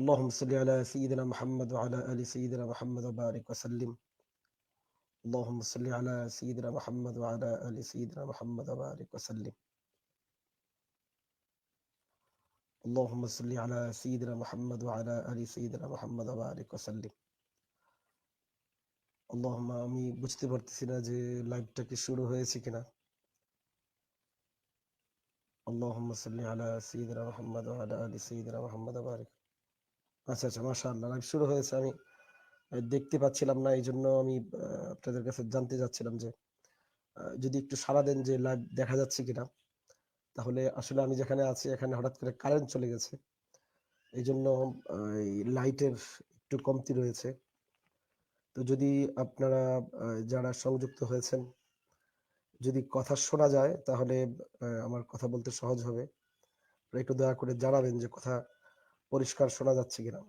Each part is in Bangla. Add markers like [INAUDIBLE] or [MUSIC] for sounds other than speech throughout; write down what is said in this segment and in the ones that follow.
اللهم صل على سيدنا محمد وعلى آل سيدنا محمد وبارك وسلم اللهم صل على سيدنا محمد وعلى آل سيدنا محمد وبارك وسلم اللهم صل على سيدنا محمد وعلى آل سيدنا محمد وبارك وسلم اللهم আমি বুঝতে পারতেছি না যে লাইভটা কি শুরু হয়েছে কিনা اللهم صل على سيدنا محمد وعلى آل سيدنا محمد وبارك আচ্ছা আচ্ছা মাশাআল্লাহ। লাইভ শুরু হয়েছে। আমি দেখতে পাচ্ছিলাম না এই জন্য আমি আপনাদের কাছে জানতে চাচ্ছিলাম যে যদি একটু সারা দেন যে লাইভ দেখা যাচ্ছে কিনা। তাহলে আসলে আমি যেখানে আছি, এখানে হঠাৎ করে কারেন্ট চলে গেছে। এই জন্য লাইটের একটু কমতি রয়েছে। তো যদি আপনারা যারা সংযুক্ত হয়েছেন, যদি কথা শোনা যায়, তাহলে আমার কথা বলতে সহজ হবে। একটু দয়া করে জানাবেন যে, কথা পরিষ্কার শোনা যাচ্ছে কিনা?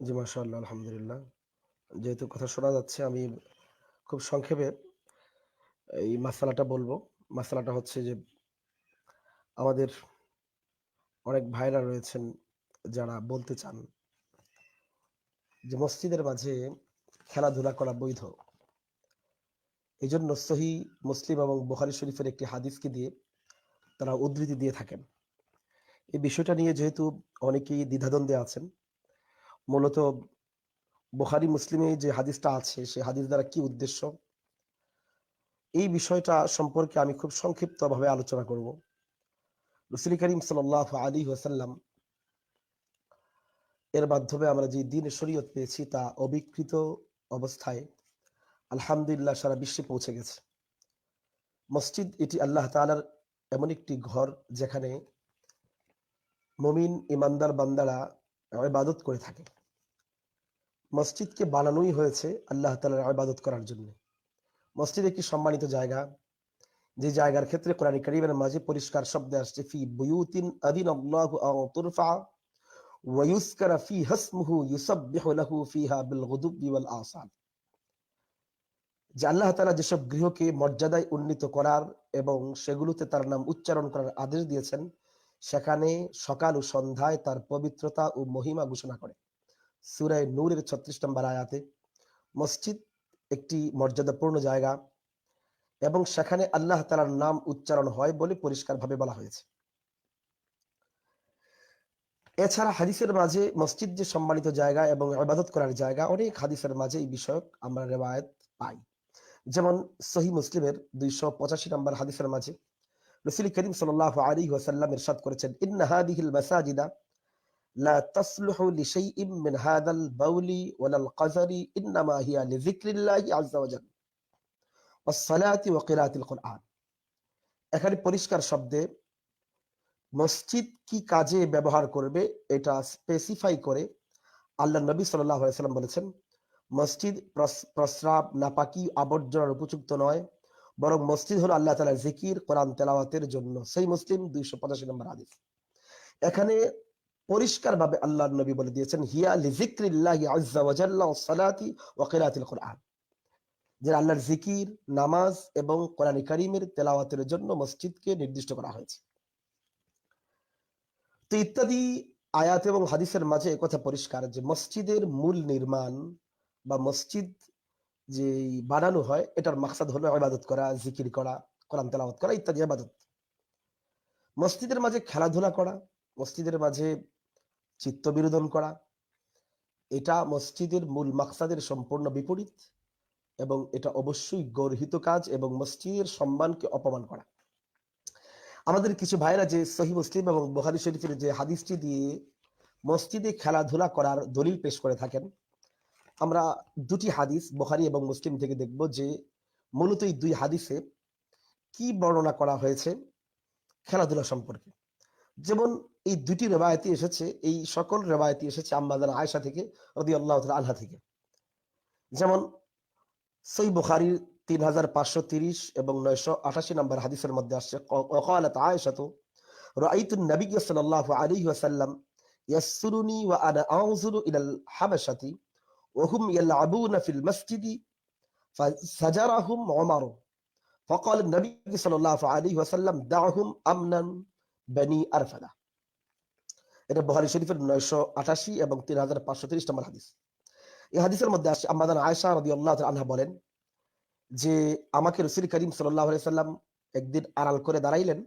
জি, মাশাআল্লাহ, আলহামদুলিল্লাহ। যেহেতু কথা শোনা যাচ্ছে, আমি খুব সংক্ষেপে এই মাসালাটা বলব। মাসালাটা হচ্ছে যে, আমাদের অনেক ভাইরা রয়েছেন যারা বলতে চান যে, মসজিদের মাঝে খেলাধুলা করা বৈধ। এই জন্য সহি মুসলিম এবং বুখারি শরীফের একটি হাদিসকে দিয়ে তারা উদ্ধৃতি দিয়ে থাকেন। এই বিষয়টা নিয়ে যেহেতু অনেকেই দ্বিধাদ্বন্দ্বে আছেন, মূলত বুখারি মুসলিমে যে হাদিসটা আছে সেই হাদিস দ্বারা কি উদ্দেশ্য? এই বিষয়টা সম্পর্কে আমি খুব সংক্ষিপ্ত ভাবে আলোচনা করব। রসুল করিম সাল আলী ওসাল্লাম এর মাধ্যমে আমরা যে দিন শরীয়ত পেয়েছি, তা অবিকৃত অবস্থায় আলহামদুলিল্লাহ সারা বিশ্বে পৌঁছে গেছে। মসজিদ এটি আল্লাহ তালার এমন একটি ঘর যেখানে মমিন ইমানদার বান্দারা ইবাদত করে থাকে। মসজিদকে বানানোই হয়েছে আল্লাহ তালার ইবাদত করার জন্য। মসজিদ একটি সম্মানিত জায়গা? যে জায়গার ক্ষেত্রে কোরআন করিমের মাঝে পরিষ্কার শব্দে আসছে, ফি বুয়ুতিন আদিন আল্লাহু আন তুরফা ওয়া ইউযকারা ফি হাসমুহু ইউসাব্বিহু লাহু ফিহা বিল গুদুবি ওয়াল আসাল যে আল্লাহ তাআলা যেসব গৃহকে মর্যাদায় উন্নীত করার এবং সেগুলোতে তার নাম উচ্চারণ করার আদেশ দিয়েছেন সেখানে সকাল ও সন্ধ্যায় তার পবিত্রতা ও মহিমা ঘোষণা করে। সুরায় নূরের ছত্রিশ নম্বর আয়াতে, মসজিদ একটি মর্যাদাপূর্ণ জায়গা এবং সেখানে আল্লাহ তালার নাম উচ্চারণ হয় বলে পরিষ্কারভাবে বলা হয়েছে। এছাড়া হাদিসের মাঝে মসজিদ যে সম্মানিত জায়গা এবং ইবাদত করার জায়গা, অনেক হাদিসের মাঝে এই বিষয়ক আমরা রেবায়ত পাই। যেমন সহি মুসলিমের দুইশো পঁচাশি নম্বর হাদিসের মাঝে রসুল করিম সাল্লাহ আলী ওয়াসাল্লাম ইরশাদ করেছেন ইন হাদিহিল মাসাজিদা লা তাসলুহু লিশাইইম মিন হাদাল বাউলি ওয়ালাল কাজারি, ইন্নামা হিয়া আযজা ওয়াজাল ওয়া কুরআন এখানে পরিষ্কার শব্দে মসজিদ কি কাজে ব্যবহার করবে এটা স্পেসিফাই করে আল্লাহ নবী সাল্লাহ সাল্লাম বলেছেন, মসজিদ প্রস্রাব, নাপাকি, আবর্জনার উপযুক্ত নয় বরং মসজিদ হলো আল্লাহ তালা জিকির, কোরআন তেলাওয়াতের জন্য। সেই মুসলিম দুইশো পঁচাশি নম্বর হাদিস। এখানে পরিষ্কার ভাবে আল্লাহ নবী বলে দিয়েছেন আল্লাহর জিকির, নামাজ এবং কোরআন কারীমের তেলাওয়াতের জন্য মসজিদকে নির্দিষ্ট করা হয়েছে। তো ইত্যাদি আয়াত এবং হাদিসের মাঝে একথা পরিষ্কার যে মসজিদের মূল নির্মাণ বা মসজিদ যে বানানো হয়, এটার মাকসাদ হলো ইবাদত করা, জিকির করা, কোরআন তেলাওয়াত করা ইত্যাদি ইবাদত। মসজিদের মাঝে খেলাধুলা করা, মসজিদের মাঝে চিত্ত বিনোদন করা, এটা মসজিদের মূল মাকসাদের সম্পূর্ণ বিপরীত এবং এটা অবশ্যই গর্হিত কাজ এবং মসজিদের সম্মানকে অপমান করা। আমাদের কিছু ভাইরা যে সহি মুসলিম এবং বহারি শরীফের যে হাদিসটি দিয়ে মসজিদে খেলাধুলা করার দলিল পেশ করে থাকেন আমরা দুটি হাদিস বহারি এবং মুসলিম থেকে দেখব যে মূলত এই দুই হাদিসে কি বর্ণনা করা হয়েছে খেলাধুলা সম্পর্কে। যেমন এই দুটি রেবায়তি এসেছে, এই সকল রেবায়তি এসেছে আম্মাদান আয়সা থেকে রদি আল্লাহ আল্লাহ থেকে। যেমন সই বুখারির তিন হাজার পাঁচশো তিরিশ এবং নয়শো আঠাশি নম্বর হাদিসের মধ্যে আসছে ওকালত আয়সা তো সাল্লাল্লাহু আলাইহি ওয়াসাল্লাম ইয়াসসুরুনি ওয়া আনা আনজুরু ইলাল হাবাশাতি وهم يلعبون في المسجد فزجرهم عمر فقال النبي صلى الله عليه وسلم دعهم امنا بني ارفده এটা বহারি শরীফের নয়শো আটাশি এবং তিন হাজার পাঁচশো তিরিশ নম্বর হাদিস এই হাদিসের মধ্যে আসছে আম্মাদান আয়সা রদি আল্লাহ আনহা বলেন যে আমাকে রসুল করিম সাল্লাহ সাল্লাম একদিন আড়াল করে দাঁড়াইলেন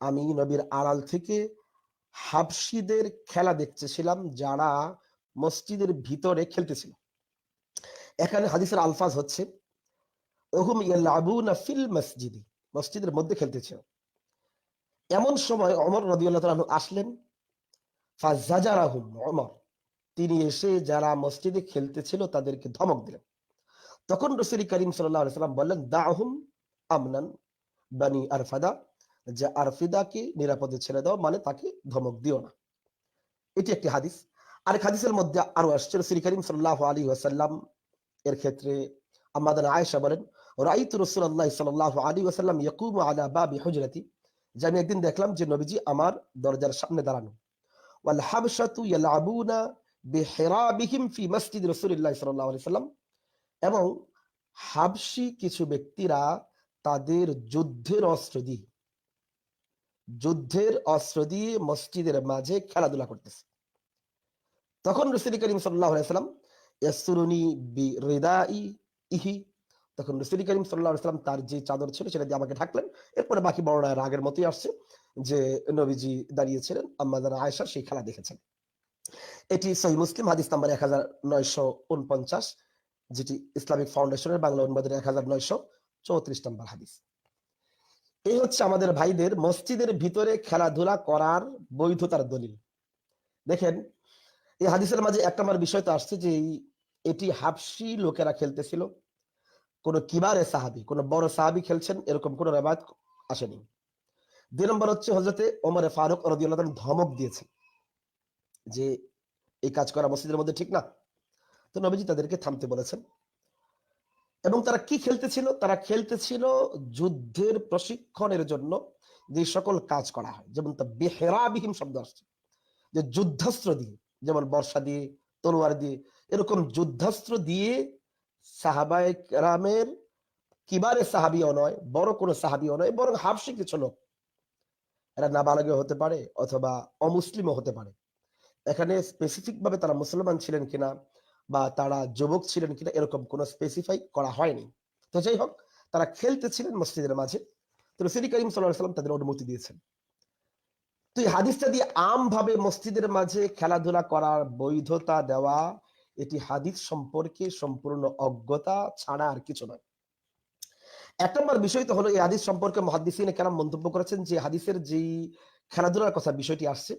আমি নবীর আড়াল থেকে হাবসিদের খেলা দেখতেছিলাম যারা মসজিদের ভিতরে খেলতেছিল এখানে হাদিসের আলফাজ হচ্ছে, ওহুম ফিল মসজিদি মসজিদের মধ্যে খেলতেছিল এমন সময় অমর রদিউল্লাহ তাআলা আসলেন তিনি এসে যারা মসজিদে খেলতেছিল তাদেরকে ধমক দিলেন। তখন রসুল করিম সাল্লাহ সাল্লাম বললেন দাহুম আমনান বানি আরফাদা, যে আরফিদাকে নিরাপদে ছেড়ে দাও মানে তাকে ধমক দিও না। এটি একটি হাদিস। আরেক হাদিসের মধ্যে আরও আসছে, রসুল করিম সাল্লাহ আলী ওয়াসাল্লাম এর ক্ষেত্রে আমাদের আয়েশা বলেন, রাইত রসুল আল্লাহ সাল্লাহ আলী ওয়াসাল্লাম ইয়াকুম আলা বাবি হুজরাতি। যে আমি একদিন দেখলাম যে নবীজি আমার দরজার সামনে দাঁড়ানো। ওয়াল হাবশাতু ইয়ালাবুনা বিহিরাবিহিম ফি মসজিদ রাসূলুল্লাহ সাল্লাল্লাহু আলাইহি সাল্লাম এবং হাবশি কিছু ব্যক্তিরা তাদের যুদ্ধের অস্ত্র দিয়ে, যুদ্ধের অস্ত্র দিয়ে মসজিদের মাঝে খেলাধুলা করতেছে। তখন রসুল করিম সাল্লাহ সাল্লাম ইয়াসুরুনি বি রিদাই ইহি তখন রসুল করিম সাল্লাহ সাল্লাম তার যে চাদর ছিল সেটা দিয়ে আমাকে ঢাকলেন। এরপরে বাকি বর্ণায় আগের মতোই আসছে যে নবীজি দাঁড়িয়েছিলেন আম্মাদান আয়েশা সেই খেলা দেখেছেন। এটি সহি মুসলিম হাদিস নাম্বার এক হাজার নয়শো উনপঞ্চাশ যেটি ইসলামিক ফাউন্ডেশনের বাংলা অনুবাদের এক হাজার নয়শো চৌত্রিশ নম্বর হাদিস। এই হচ্ছে আমাদের ভাইদের মসজিদের ভিতরে খেলাধুলা করার বৈধতার দলিল। দেখেন এই হাদিসের মাঝে একটা আমার বিষয় তো আসছে যে এটি হাফসি লোকেরা খেলতেছিল। কোন কিবারে সাহাবি, কোন বড় সাহাবি খেলছেন, এরকম কোন রেবায়ত আসেনি। দুই নম্বর হচ্ছে হজরতে ওমরে ফারুক রদিউল্লাহ ধমক দিয়েছেন যে, এই কাজ করা মসজিদের মধ্যে ঠিক না। তো নবীজি তাদেরকে থামতে বলেছেন। এবং তারা কি খেলতেছিল? তারা খেলতেছিল যুদ্ধের প্রশিক্ষণের জন্য যে সকল কাজ করা হয়। যেমন তা বেহেরাবিহীন শব্দ আসছে। যে যুদ্ধাস্ত্র দিয়ে। যেমন বর্ষা দিয়ে, তলোয়ার দিয়ে, এরকম যুদ্ধাস্ত্র দিয়ে সাহাবায় রামের কিবারে সাহাবিও নয়, বড় কোনো সাহাবিও নয়, বরং হাফসি কিছু লোক। এরা নাবালকে হতে পারে অথবা অমুসলিমও হতে পারে। এখানে স্পেসিফিক ভাবে তারা মুসলমান ছিলেন কিনা বা তারা যুবক ছিলেন কিনা এরকম কোন স্পেসিফাই করা হয়নি। তো যাই হোক, তারা খেলতেছিলেন মসজিদের মাঝে। তো রসুল করিম সাল্লাম তাদের অনুমতি দিয়েছেন। তো এই হাদিসটা দিয়ে আম ভাবে মসজিদের মাঝে খেলাধুলা করার বৈধতা দেওয়া, এটি হাদিস সম্পর্কে সম্পূর্ণ অজ্ঞতা ছাড়া আর কিছু নয়। এক নম্বর বিষয় তো হলো, এই হাদিস সম্পর্কে মহাদিসিনে কেন মন্তব্য করেছেন যে, হাদিসের যেই খেলাধুলার কথা বিষয়টি আসছে,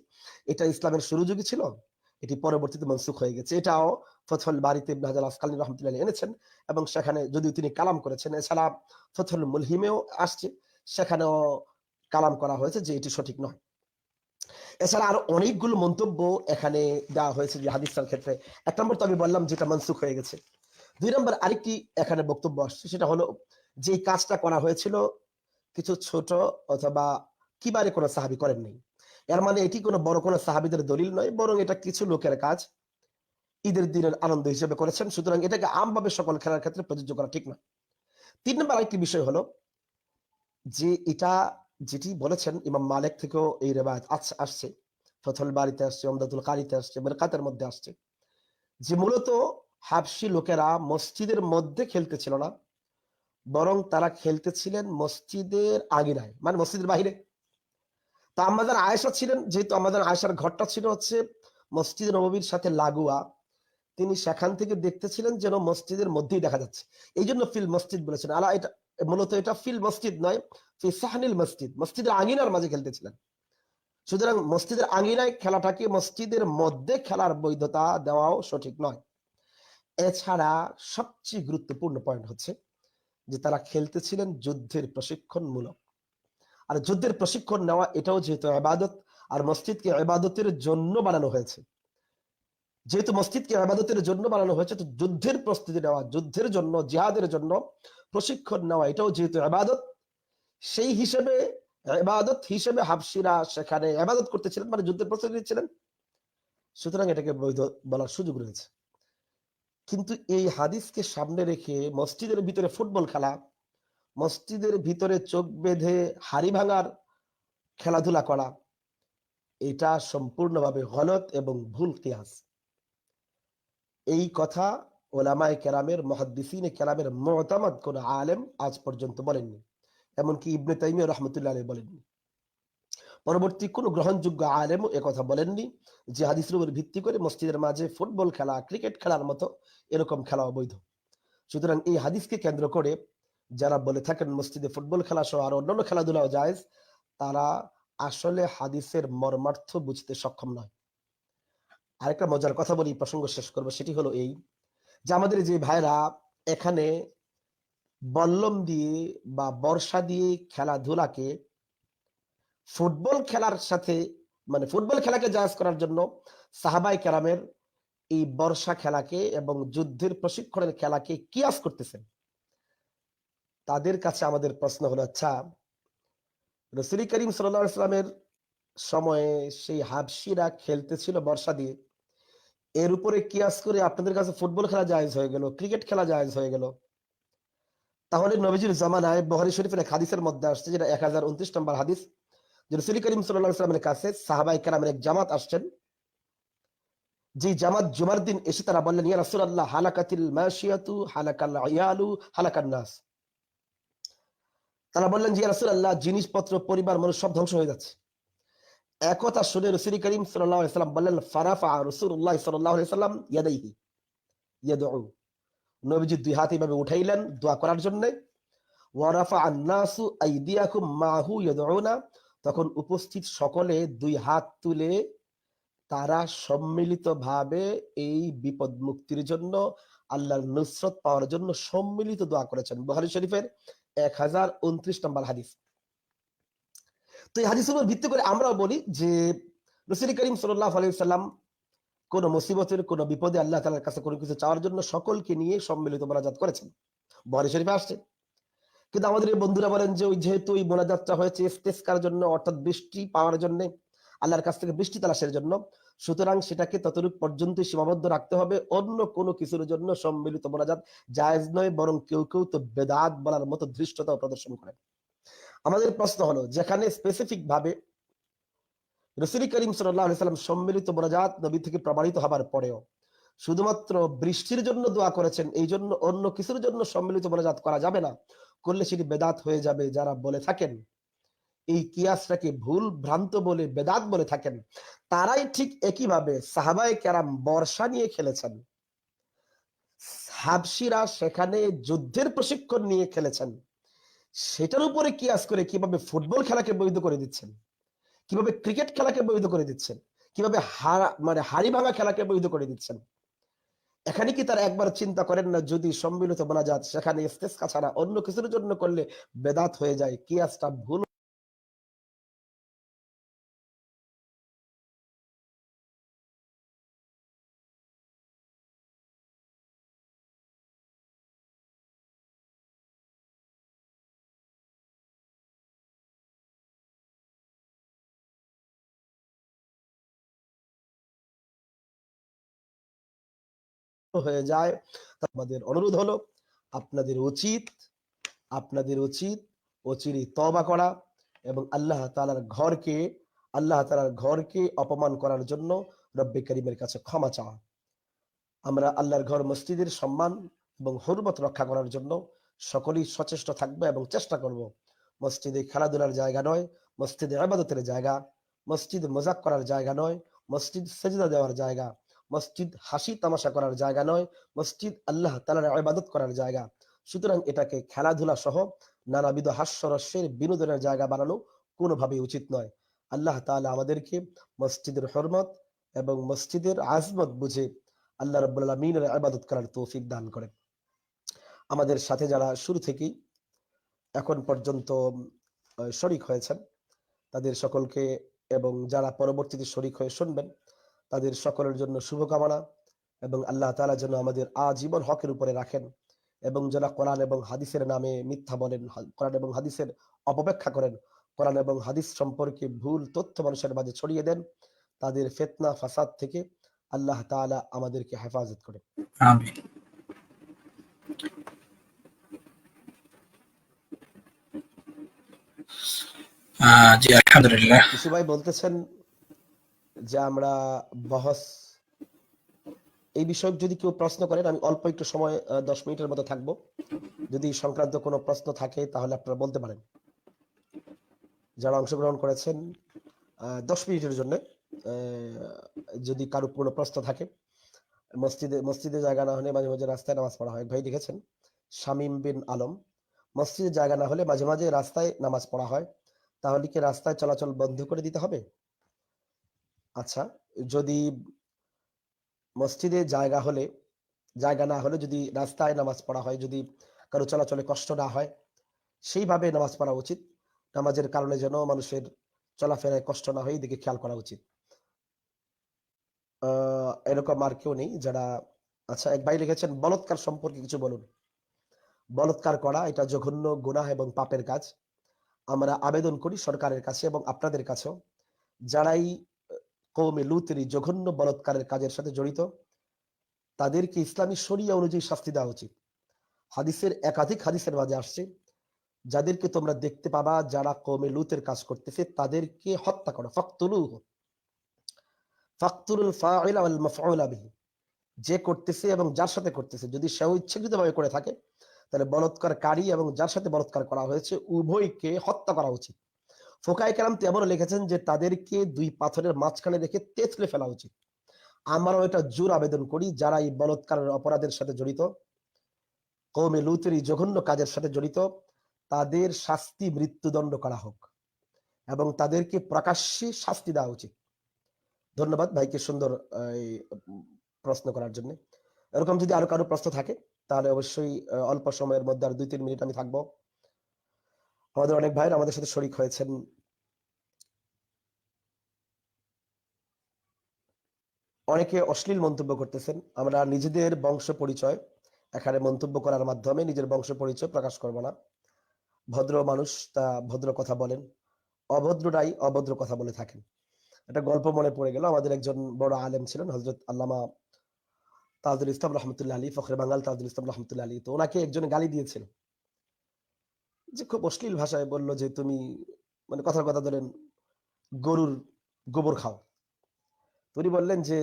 এটা ইসলামের শুরু যুগে ছিল, এটি পরবর্তীতে মনসুখ হয়ে গেছে। এটাও ফথল বাড়িতে ইবনে আসকালী রহমতুল্লাহ এনেছেন এবং সেখানে যদিও তিনি কালাম করেছেন, এছাড়া ফথল মুলহিমেও আসছে, সেখানেও কালাম করা হয়েছে যে, এটি সঠিক নয়। এছাড়া আরও অনেকগুলো মন্তব্য এখানে দেওয়া হয়েছে যে ক্ষেত্রে। এক নম্বর তো আমি বললাম যেটা মনসুখ হয়ে গেছে। দুই নম্বর আরেকটি এখানে বক্তব্য আসছে, সেটা হলো যে কাজটা করা হয়েছিল কিছু ছোট অথবা কিবারে কোনো সাহাবি করেননি এর মানে এটি কোনো বড় কোনো সাহাবিদের দলিল নয়, বরং এটা কিছু লোকের কাজ ঈদের দিনের আনন্দ হিসেবে করেছেন। সুতরাং এটাকে আমভাবে সকল খেলার ক্ষেত্রে প্রযোজ্য করা ঠিক নয়। তিন নম্বর আরেকটি বিষয় হলো যে এটা যেটি বলেছেন ইমাম মালিক থেকেও এই রেবায়ত আসছে। ফথল বাড়িতে আসছে অমদাদুল কারিতে আসছে বেরকাতের মধ্যে আসছে। যে মূলত হাবসি লোকেরা মসজিদের মধ্যে খেলতেছিল না, বরং তারা খেলতেছিলেন মসজিদের আগিনায় মানে মসজিদের বাহিরে। তা আমাদের আয়েশা ছিলেন, যেহেতু আমাদের আয়েশার ঘরটা ছিল হচ্ছে মসজিদ নবীর সাথে লাগোয়া, তিনি সেখান থেকে দেখতেছিলেন যেন মসজিদের মধ্যেই দেখা যাচ্ছে। এই জন্য ফিল মসজিদ বলেছেন, আলা এটা মূলত এটা ফিল মসজিদ নয়, ফি সাহানিল মসজিদ। মসজিদের আঙিনার মাঝে খেলতেছিলেন। সুতরাং মসজিদের আঙিনায় খেলাটাকে মসজিদের মধ্যে খেলার বৈধতা দেওয়াও সঠিক নয়। এছাড়া সবচেয়ে গুরুত্বপূর্ণ পয়েন্ট হচ্ছে যে তারা খেলতেছিলেন যুদ্ধের প্রশিক্ষণমূলক। আর যুদ্ধের প্রশিক্ষণ নেওয়া এটাও যেহেতু আবাদত, আর মসজিদকে আবাদতের জন্য বানানো হয়েছে। যেহেতু মসজিদকে আবাদতের জন্য বানানো হয়েছে, তো যুদ্ধের প্রস্তুতি নেওয়া, যুদ্ধের জন্য, জিহাদের জন্য প্রশিক্ষণ নেওয়া, এটাও যেহেতু আবাদত সেই হিসেবে আবাদত হিসেবে হাফসিরা সেখানে আবাদত করতেছিলেন মানে যুদ্ধের প্রস্তুতি নিচ্ছিলেন। সুতরাং এটাকে বৈধ বলার সুযোগ রয়েছে। কিন্তু এই হাদিসকে সামনে রেখে মসজিদের ভিতরে ফুটবল খেলা, মসজিদের ভিতরে চোখ বেঁধে হাড়ি ভাঙার খেলাধুলা করা, এটা সম্পূর্ণভাবে গলত এবং ভুল কিয়াস। এই কথা ওলামায় কেরামের, মহাদ্দিসিনে কেরামের মতামত কোন আলেম আজ পর্যন্ত বলেননি। এমনকি ইবনে তাইমিয়া রহমতুল্লাহ আলাইহি বলেননি। পরবর্তী কোন গ্রহণযোগ্য আলেমও কথা বলেননি যে হাদিসের উপর ভিত্তি করে মসজিদের মাঝে ফুটবল খেলা, ক্রিকেট খেলার মতো এরকম খেলা অবৈধ। সুতরাং এই হাদিসকে কেন্দ্র করে যারা বলে থাকেন মসজিদে ফুটবল খেলা সহ আর অন্যান্য খেলাধুলাও জায়েজ, তারা আসলে হাদিসের মর্মার্থ বুঝতে সক্ষম নয়। আরেকটা মজার কথা বলি, প্রসঙ্গ শেষ করব, সেটি হলো এই যে আমাদের যে ভাইরা এখানে বল্লম দিয়ে বা বর্ষা দিয়ে খেলাধুলাকে ফুটবল খেলার সাথে মানে ফুটবল খেলাকে জায়াজ করার জন্য সাহাবাই কেরামের এই বর্ষা খেলাকে এবং যুদ্ধের প্রশিক্ষণের খেলাকে কিয়াস করতেছেন। তাদের কাছে আমাদের প্রশ্ন হলো আচ্ছা রসুল করিম সাল্লা সাল্লামের সময়ে সেই হাবসিরা খেলতেছিল বর্ষা দিয়ে এর উপরে কিয়াস করে আপনাদের কাছে ফুটবল খেলা জায়েজ হয়ে গেল, ক্রিকেট খেলা জায়েজ হয়ে গেল? তাহলে নবীজির জামানায় বহারি শরীফের এক হাদিসের মধ্যে আসছে, যেটা এক হাজার উনত্রিশ নম্বর হাদিস যে রসুল করিম সাল্লামের কাছে সাহাবাই কেরামের এক জামাত আসছেন। যে জামাত জুমার দিন এসে তারা বললেন, ইয়া রাসুল আল্লাহ হালাকাতিল মাসিয়াতু হালাকাল ইয়ালু, হালাকান নাস। তারা বললেন যে রাসুল আল্লাহ জিনিসপত্র, পরিবার মানুষ সব ধ্বংস হয়ে যাচ্ছে। একথা শুনে রসুল করিম সাল্লাম বললেন, ফারাফা রসুল্লাহ সাল্লাম নবীজি দুই উঠাইলেন দোয়া করার তখন উপস্থিত সকলে দুই হাত তুলে তারা সম্মিলিত ভাবে এই বিপদ মুক্তির জন্য, আল্লাহর নুসরত পাওয়ার জন্য সম্মিলিত দোয়া করেছেন। বুহারি শরীফের এক হাজার উনত্রিশ নম্বর হাদিস। তো এই উপর ভিত্তি করে আমরাও বলি যে রসুল করিম সাল্লাহ আলাইসাল্লাম কোন মুসিবতের, কোন বিপদে আল্লাহ তালার কাছে কোনো কিছু চাওয়ার জন্য সকলকে নিয়ে সম্মিলিত মোনাজাত করেছেন। বুহারি শরীফে আসছে। কিন্তু আমাদের এই বন্ধুরা বলেন যে ওই যেহেতু ওই মোনাজাতটা হয়েছে ইস্তেস্কার জন্য, অর্থাৎ বৃষ্টি পাওয়ার জন্য, আল্লাহর কাছ থেকে বৃষ্টি তালাশের জন্য, সুতরাং সেটাকে ততটুক পর্যন্ত সীমাবদ্ধ রাখতে হবে। অন্য কোনো কিছুর জন্য সম্মিলিত মোনাজাত জায়েজ নয়, বরং কেউ কেউ তো বেদাত বলার মতো ধৃষ্টতা প্রদর্শন করে আমাদের প্রশ্ন হলো, যেখানে স্পেসিফিক ভাবে রসুল করিম সাল্লাম সম্মিলিত মোনাজাত নবী থেকে প্রমাণিত হবার পরেও শুধুমাত্র বৃষ্টির জন্য দোয়া করেছেন, এই জন্য অন্য কিছুর জন্য সম্মিলিত মোনাজাত করা যাবে না, করলে সেটি বেদাত হয়ে যাবে যারা বলে থাকেন। এই কিয়াসটাকে ভুল ভ্রান্ত বলে বেদাত বলে থাকেন। তারাই ঠিক একইভাবে সাহাবাই কেরাম বর্ষা নিয়ে খেলেছেন। হাবসিরা সেখানে যুদ্ধের প্রশিক্ষণ নিয়ে খেলেছেন। সেটার উপরে কিয়াস করে কীভাবে ফুটবল খেলাকে বৈধ করে দিচ্ছেন? কীভাবে ক্রিকেট খেলাকে বৈধ করে দিচ্ছেন? কীভাবে হারা মানে হাড়ি ভাঙা খেলাকে বৈধ করে দিচ্ছেন? এখানে কি তারা একবার চিন্তা করেন না যদি সম্মিলিত বলা যায় সেখানে ইস্তেস্কা ছাড়া অন্য কিছুর জন্য করলে বেদাত হয়ে যায়, কিয়াসটা ভুল হয়ে যায়। আমাদের অনুরোধ হলো, আপনাদের উচিত আপনাদের উচিত অচিরি তবা করা এবং আল্লাহ তালার ঘরকে, আল্লাহ তালার ঘরকে অপমান করার জন্য রব্বে করিমের কাছে ক্ষমা চাওয়া। আমরা আল্লাহর ঘর মসজিদের সম্মান এবং হরমত রক্ষা করার জন্য সকলেই সচেষ্ট থাকব এবং চেষ্টা করব। মসজিদে খেলাধুলার জায়গা নয়, মসজিদে আবাদতের জায়গা, মসজিদ মজাক করার জায়গা নয়, মসজিদ সেজদা দেওয়ার জায়গা মসজিদ হাসি তামাশা করার জায়গা নয়, মসজিদ আল্লাহ তালার আবাদত করার জায়গা। সুতরাং এটাকে খেলাধুলা সহ নানাবিধ হাস্যরস্যের বিনোদনের জায়গা বানানো কোনোভাবেই উচিত নয়। আল্লাহ তালা আমাদেরকে মসজিদের হরমত এবং মসজিদের আজমত বুঝে আল্লাহ রব্বুল আলমিনের আবাদত করার তৌফিক দান করেন। আমাদের সাথে যারা শুরু থেকেই এখন পর্যন্ত শরিক হয়েছেন, তাদের সকলকে এবং যারা পরবর্তীতে শরিক হয়ে শুনবেন তাদের সকলের জন্য শুভকামনা এবং আল্লাহ তালা যেন আমাদের আজীবন হকের উপরে রাখেন এবং যারা কোরআন এবং হাদিসের নামে মিথ্যা বলেন কোরআন এবং হাদিসের অপব্যাখ্যা করেন কোরআন এবং হাদিস সম্পর্কে ভুল তথ্য মানুষের মাঝে ছড়িয়ে দেন তাদের ফেতনা ফাসাদ থেকে আল্লাহ তাআলা আমাদেরকে হেফাজত করেন। আমিন। জি আলহামদুলিল্লাহ। ভাই বলতেছেন যে আমরা বহস। এই বিষয়ক যদি কেউ প্রশ্ন করেন, আমি অল্প একটু সময় দশ মিনিটের মতো থাকব। যদি সংক্রান্ত কোনো প্রশ্ন থাকে, তাহলে আপনারা বলতে পারেন। যারা অংশগ্রহণ করেছেন দশ মিনিটের জন্য যদি কারও কোনো প্রশ্ন থাকে, মসজিদে মসজিদে জায়গা না হলে মাঝে মাঝে রাস্তায় নামাজ পড়া হয়। ভাই দেখেছেন? শামীম বিন আলম। মসজিদে জায়গা না হলে মাঝে মাঝে রাস্তায় নামাজ পড়া হয়। তাহলে কি রাস্তায় চলাচল বন্ধ করে দিতে হবে? আচ্ছা যদি মসজিদে জায়গা হলে জায়গা না হলে যদি রাস্তায় নামাজ পড়া হয় যদি কারও চলাচলে কষ্ট না হয় সেইভাবে নামাজ পড়া উচিত। নামাজের কারণে যেন মানুষের চলাফেরায় কষ্ট না হয় এই দিকে খেয়াল করা উচিত। আহ, এরকম আর কেউ নেই যারা আচ্ছা এক ভাই লিখেছেন বলৎকার সম্পর্কে কিছু বলুন। বলৎকার করা এটা জঘন্য গুনাহ এবং পাপের কাজ। আমরা আবেদন করি সরকারের কাছে এবং আপনাদের কাছেও। যারাই কৌমে লুতের জঘন্য বলৎকারের কাজের সাথে জড়িত, তাদেরকে ইসলামী শরিয়া অনুযায়ী শাস্তি দেওয়া উচিত। হাদিসের একাধিক হাদিসের মাঝে আসছে, যাদেরকে তোমরা দেখতে পাবা যারা কৌমে লুতের কাজ করতেছে, তাদেরকে হত্যা করো। ফাকতুলু যে করতেছে এবং যার সাথে করতেছে, যদি সেও ইচ্ছাকৃতভাবে করে থাকে, তাহলে বলৎকারকারী এবং যার সাথে বলৎকার করা হয়েছে, উভয়কে হত্যা করা উচিত। ফোকাই কালাম তেমন লিখেছেন যে তাদেরকে দুই পাথরের মাঝখানে রেখে তেতলে ফেলা উচিত। আমরাও এটা জোর আবেদন করি যারা এই বলৎকারের অপরাধের সাথে জড়িত কৌমে লুতের এই জঘন্য কাজের সাথে জড়িত, তাদের শাস্তি মৃত্যুদণ্ড করা হোক এবং তাদেরকে প্রকাশ্যে শাস্তি দেওয়া উচিত। ধন্যবাদ ভাইকে সুন্দর প্রশ্ন করার জন্য। এরকম যদি আরও কারও প্রশ্ন থাকে, তাহলে অবশ্যই অল্প সময়ের মধ্যে আর দুই তিন মিনিট আমি থাকব। আমাদের অনেক ভাইরা আমাদের সাথে শরিক হয়েছেন। অনেকে অশ্লীল মন্তব্য করতেছেন। আমরা নিজেদের বংশ পরিচয় এখানে মন্তব্য করার মাধ্যমে নিজের বংশ পরিচয় প্রকাশ করব না। ভদ্র মানুষ, তা ভদ্র কথা বলেন। অভদ্ররাই অভদ্র কথা বলে থাকেন। একটা গল্প মনে পড়ে গেল। আমাদের একজন বড় আলেম ছিলেন হজরত আল্লামা তাজুল ইসলাম রহমতুল্লাহ আলী ফখরে বাঙ্গাল তাজুল ইসলাম রহমতুল্লাহ আলী তো ওনাকে একজন গালি দিয়েছিল। যে খুব অশ্লীল ভাষায় বলল যে তুমি মানে কথার কথা ধরেন গরুর গোবর খাও। উনি বললেন যে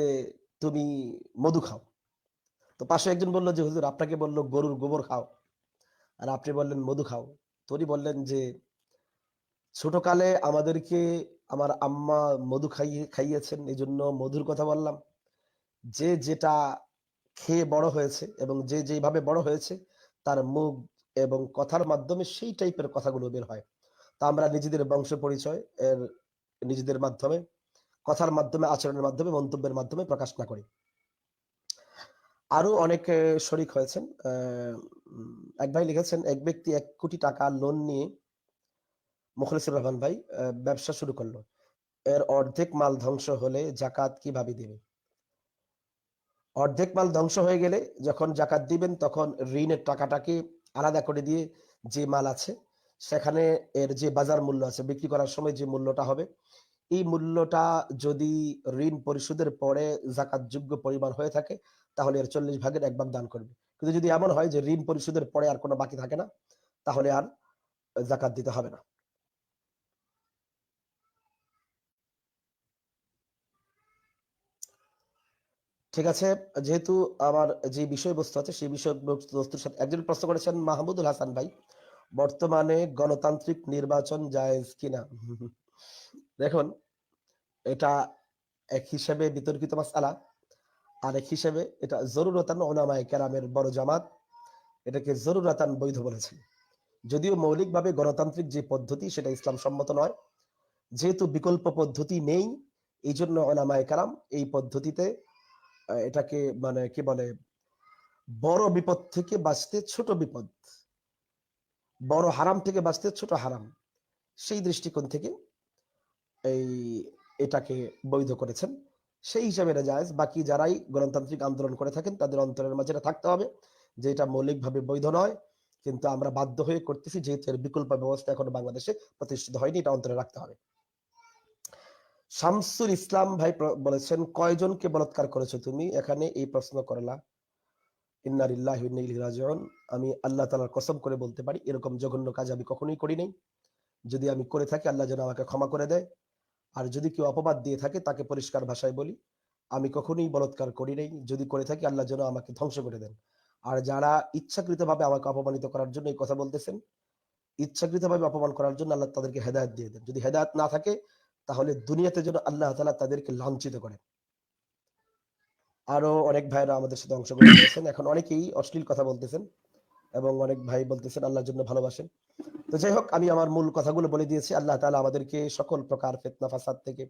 তুমি মধু খাও। তো পাশে একজন বলল যে হুজুর আপনাকে বলল গরুর গোবর খাও আর আপনি বললেন মধু খাও। তো উনি বললেন যে ছোটকালে আমাদেরকে আমার আম্মা মধু খাইয়ে খাইয়েছেন এই জন্য মধুর কথা বললাম। যে যেটা খেয়ে বড় হয়েছে এবং যে যেভাবে বড় হয়েছে তার মুখ এবং কথার মাধ্যমে সেই টাইপের কথাগুলো বের হয়। তা আমরা নিজেদের বংশ পরিচয় এর নিজেদের মাধ্যমে, কথার মাধ্যমে, আচরণের মাধ্যমে, মন্তব্যের মাধ্যমে প্রকাশ না করি। আরও অনেক শরিক হয়েছেন। এক ভাই লিখেছেন, এক ব্যক্তি এক কোটি টাকা লোন নিয়ে মুখলিসুর রহমান ভাই ব্যবসা শুরু করল। এর অর্ধেক মাল ধ্বংস হলে জাকাত কীভাবে দিবে? অর্ধেক মাল ধ্বংস হয়ে গেলে যখন জাকাত দিবেন, তখন ঋণের টাকাটাকে আলাদা করে দিয়ে যে মাল আছে, সেখানে এর যে বাজার মূল্য আছে, বিক্রি করার সময় যে মূল্যটা হবে, এই মূল্যটা যদি ঋণ পরিশোধের পরে জাকাত যোগ্য পরিমাণ হয়ে থাকে, তাহলে এর চল্লিশ ভাগের এক ভাগ দান করবে। কিন্তু যদি এমন হয় যে ঋণ পরিশোধের পরে আর কোনো বাকি থাকে না, তাহলে আর জাকাত দিতে হবে না। ঠিক আছে, যেহেতু আমার যে বিষয়বস্তু আছে, সেই বিষয়বস্তুর সাথে একজন প্রশ্ন করেছেন মাহমুদুল হাসান ভাই, বর্তমানে গণতান্ত্রিক নির্বাচন জায়েজ কিনা? দেখুন, এটা এক হিসেবে বিতর্কিত মাসালা, আর এক হিসেবে এটা জরুরতান ওলামায়ে কেরামের বড় জামাত, এটাকে জরুরতান বৈধ বলেছেন যদিও মৌলিকভাবে গণতান্ত্রিক যে পদ্ধতি, সেটা ইসলাম সম্মত নয়। যেহেতু বিকল্প পদ্ধতি নেই এই জন্য ওলামায়ে কেরাম এই পদ্ধতিতে এটাকে মানে কি বলে, বড় বিপদ থেকে বাঁচতে ছোট বিপদ, বড় হারাম থেকে বাঁচতে ছোট হারাম, সেই দৃষ্টিকোণ থেকে এই এটাকে বৈধ করেছেন। সেই হিসাবে এটা জায়েজ। বাকি যারাই গণতান্ত্রিক আন্দোলন করে থাকেন, তাদের অন্তরের মাঝে এটা থাকতে হবে যে এটা মৌলিকভাবে বৈধ নয়। কিন্তু আমরা বাধ্য হয়ে করতেছি, যেহেতু এর বিকল্প ব্যবস্থা এখনও বাংলাদেশে প্রতিষ্ঠিত হয়নি, এটা অন্তরে রাখতে হবে। শামসুল ইসলাম ভাই বলেছেন, কয়জনকে বলাৎকার করেছ তুমি? এখানে এই প্রশ্ন করলা। আমি আল্লাহ তালার কসম করে বলতে পারি, এরকম জঘন্য কাজ আমি কখনোই করি নাই। যদি আমি করে থাকি, আল্লাহ যেন আমাকে ক্ষমা করে দেয়। আর যদি কেউ অপবাদ দিয়ে থাকে, তাকে পরিষ্কার ভাষায় বলি। আমি কখনোই বলৎকার করি নাই। যদি করে থাকি, আল্লাহ যেন আমাকে ধ্বংস করে দেন। আর যারা ইচ্ছাকৃতভাবে আমাকে অপমানিত করার জন্য এই কথা বলতেছেন, ইচ্ছাকৃতভাবে অপমান করার জন্য আল্লাহ তাদেরকে হেদায়ত দিয়ে দেন। যদি হেদায়ত না থাকে তাহলে দুনিয়াতে যেন আল্লাহ তালা তাদেরকে লাঞ্ছিত করেন। আরও অনেক ভাইরা আমাদের সাথে অংশগ্রহণ করেছেন। এখন অনেকেই অশ্লীল কথা বলতেছেন এবং অনেক ভাই বলতেছেন আল্লাহর জন্য ভালোবাসেন। তো যাই হোক আমি আমার মূল কথাগুলো বলে দিয়েছি। আল্লাহ তালা আমাদেরকে সকল প্রকার ফেতনা ফাসাদ থেকে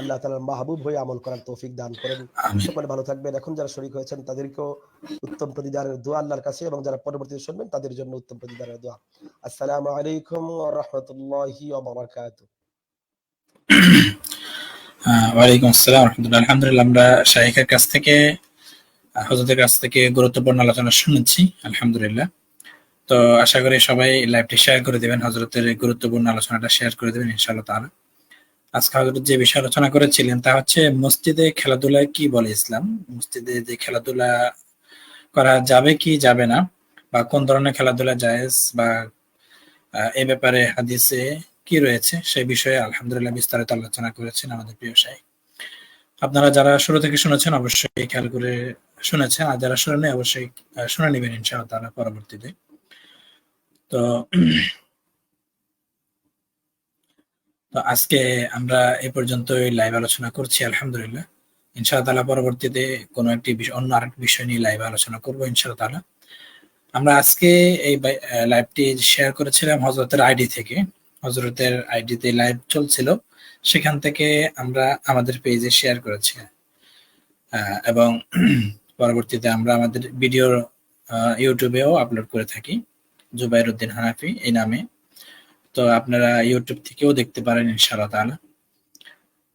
আল্লাহ তালার মাহবুব হয়ে আমল করার তৌফিক দান করেন। সকলে ভালো থাকবেন। এখন যারা শরীক হয়েছেন তাদেরকেও উত্তম প্রতিদানের দোয়া আল্লাহর কাছে এবং যারা পরবর্তীতে শুনবেন তাদের জন্য উত্তম প্রতিদানের দোয়া। আসসালামু আলাইকুম ওয়া রাহমাতুল্লাহি [CLEARS THROAT] যে বিষয় আলোচনা করেছিলেন, তা হচ্ছে মসজিদে খেলাধুলায় কি বলে ইসলাম? মসজিদে যে খেলাধুলা করা যাবে কি যাবে না? বা কোন ধরনের খেলাধুলা জায়েজ? বা এই ব্যাপারে হাদিসে কি রয়েছে সেই বিষয়ে আলহামদুলিল্লাহ বিস্তারিত আলোচনা করেছেন আমাদের প্রিয় সাহেব আপনারা যারা শুরু থেকে শুনেছেন, অবশ্যই খেয়াল করে শুনেছেন, আর যারা শুনে অবশ্যই শুনে নেবেন ইনশাআল্লাহ তাআলা পরবর্তীতে। তো তো আজকে আমরা এ পর্যন্তই লাইভ আলোচনা করছি, আলহামদুলিল্লাহ। ইনশাআল্লাহ পরবর্তীতে কোনো একটি অন্য আরেকটি বিষয় নিয়ে লাইভ আলোচনা করব ইনশাআল্লাহ আমরা আজকে এই লাইভটি শেয়ার করেছিলাম হজরতের আইডি থেকে। হজরতের আইডিতে লাইভ চলছিল, সেখান থেকে আমরা আমাদের পেজে শেয়ার করেছি। এবং [CLEARS THROAT] পরবর্তীতে আমরা আমাদের ভিডিও ইউটিউবেও আপলোড করে থাকি জুবাইর উদ্দিন হানাফি এই নামে। তো আপনারা ইউটিউব থেকেও দেখতে পারেন ইনশাআল্লাহ তাআলা।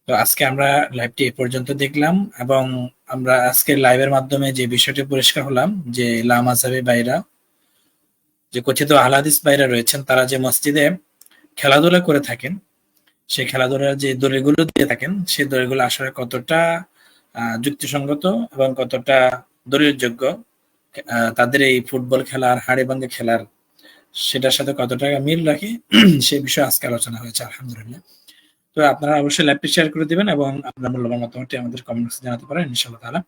তো আজকে আমরা লাইভটি এই পর্যন্ত দেখলাম, এবং আমরা আজকের লাইভের মাধ্যমে যে বিষয়টি পরিষ্কার হলাম, যে লামাজাবি বাইরা যে কথিত আহলাদিস বাইরা রয়েছেন, তারা যে মসজিদে খেলাধুলা করে থাকেন সেই খেলাধুলার যে দড়িগুলো দিয়ে থাকেন সেই দড়িগুলো আসলে কতটা যুক্তিসঙ্গত এবং কতটা দলিলযোগ্য আহ, তাদের এই ফুটবল খেলার হাড়ি ভাঙ্গে খেলার সেটার সাথে কতটা মিল রাখে [CLEARS THROAT] সে বিষয়ে আজকে আলোচনা হয়েছে আলহামদুলিল্লাহ। তো আপনারা অবশ্যই লাইভটি শেয়ার করে দিবেন এবং আপনার মূল্যবান মতামতটি আমাদের কমেন্টস জানাতে পারেন ইনশাআল্লাহ তাআলা।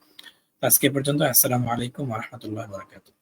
আজকে পর্যন্ত আসসালামু আলাইকুম ওয়া রাহমাতুল্লাহি ওয়া বারাকাতুহু।